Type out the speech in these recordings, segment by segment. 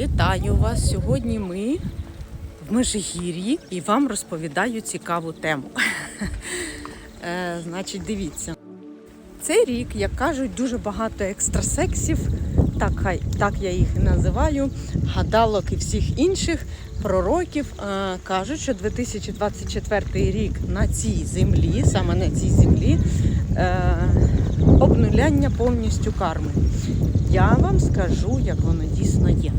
Вітаю вас! Сьогодні ми в Межигір'ї і вам розповідаю цікаву тему. Е, Значить, дивіться. Цей рік, як кажуть, дуже багато екстрасексів, так, хай, так я їх і називаю, гадалок і всіх інших пророків е, кажуть, що 2024 рік на цій землі, саме на цій землі, е, обнуляння повністю карми. Я вам скажу, як воно дійсно є.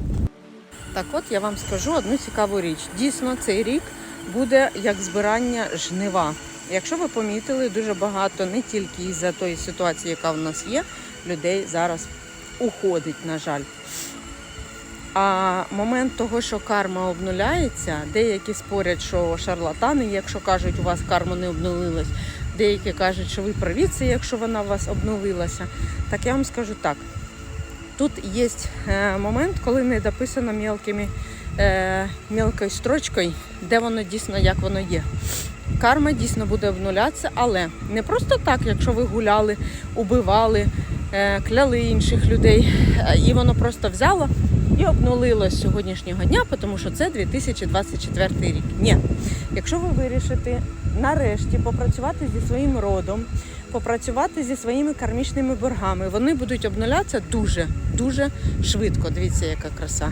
Так от я вам скажу одну цікаву річ. Дійсно, цей рік буде як збирання жнива. Якщо ви помітили, дуже багато не тільки із-за тої ситуації, яка в нас є, людей зараз уходить, на жаль. А момент того, що карма обнуляється, деякі спорять, що шарлатани, якщо кажуть, у вас карма не обнулилась, деякі кажуть, що ви праві, якщо вона у вас обнулилася. Так я вам скажу так. Тут є е, момент, коли не дописано мелкими, е, мелкою строчкою, де воно дійсно як воно є. Карма дійсно буде обнулятися, але не просто так, якщо ви гуляли, убивали, е, кляли інших людей, і воно просто взяло і обнулилось сьогоднішнього дня, тому що це 2024 рік. Ні. Якщо ви вирішите нарешті попрацювати зі своїм родом, попрацювати зі своїми кармічними боргами, вони будуть обнулятися дуже, дуже швидко. Дивіться, яка краса.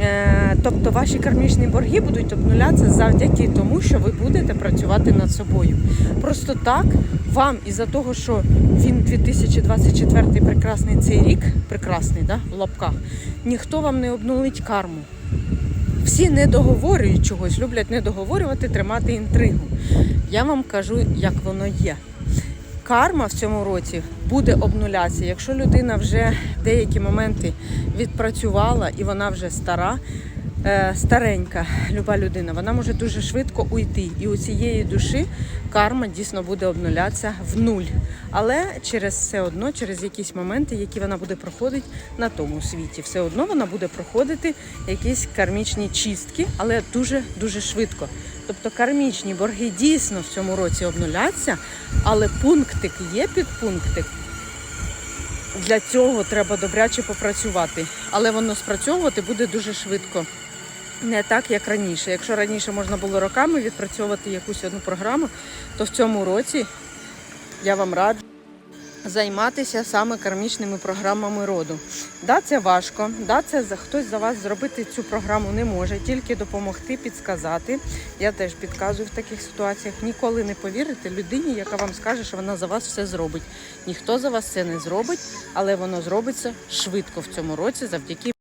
Е, тобто ваші кармічні борги будуть обнулятися завдяки тому, що ви будете працювати над собою. Просто так вам із-за того, що він 2024 прекрасний цей рік, прекрасний, да, в лапках, ніхто вам не обнулить карму. Всі не договорюють чогось, люблять не договорювати, тримати інтригу. Я вам кажу, як воно є. Карма в цьому році буде обнулятися. Якщо людина вже деякі моменти відпрацювала і вона вже стара, е, старенька, люба людина, вона може дуже швидко уйти. І у цієї душі карма дійсно буде обнулятися в нуль. Але через все одно, через якісь моменти, які вона буде проходити на тому світі, все одно вона буде проходити якісь кармічні чистки, але дуже дуже швидко. Тобто кармічні борги дійсно в цьому році обнуляться, але пунктик є підпунктик. Для цього треба добряче попрацювати, але воно спрацьовувати буде дуже швидко. Не так, як раніше. Якщо раніше можна було роками відпрацьовувати якусь одну програму, то в цьому році я вам раджу займатися саме кармічними програмами роду. Да, це важко, да, це за хтось за вас зробити цю програму не може, тільки допомогти, підсказати. Я теж підказую в таких ситуаціях. Ніколи не повірите людині, яка вам скаже, що вона за вас все зробить. Ніхто за вас це не зробить, але воно зробиться швидко в цьому році завдяки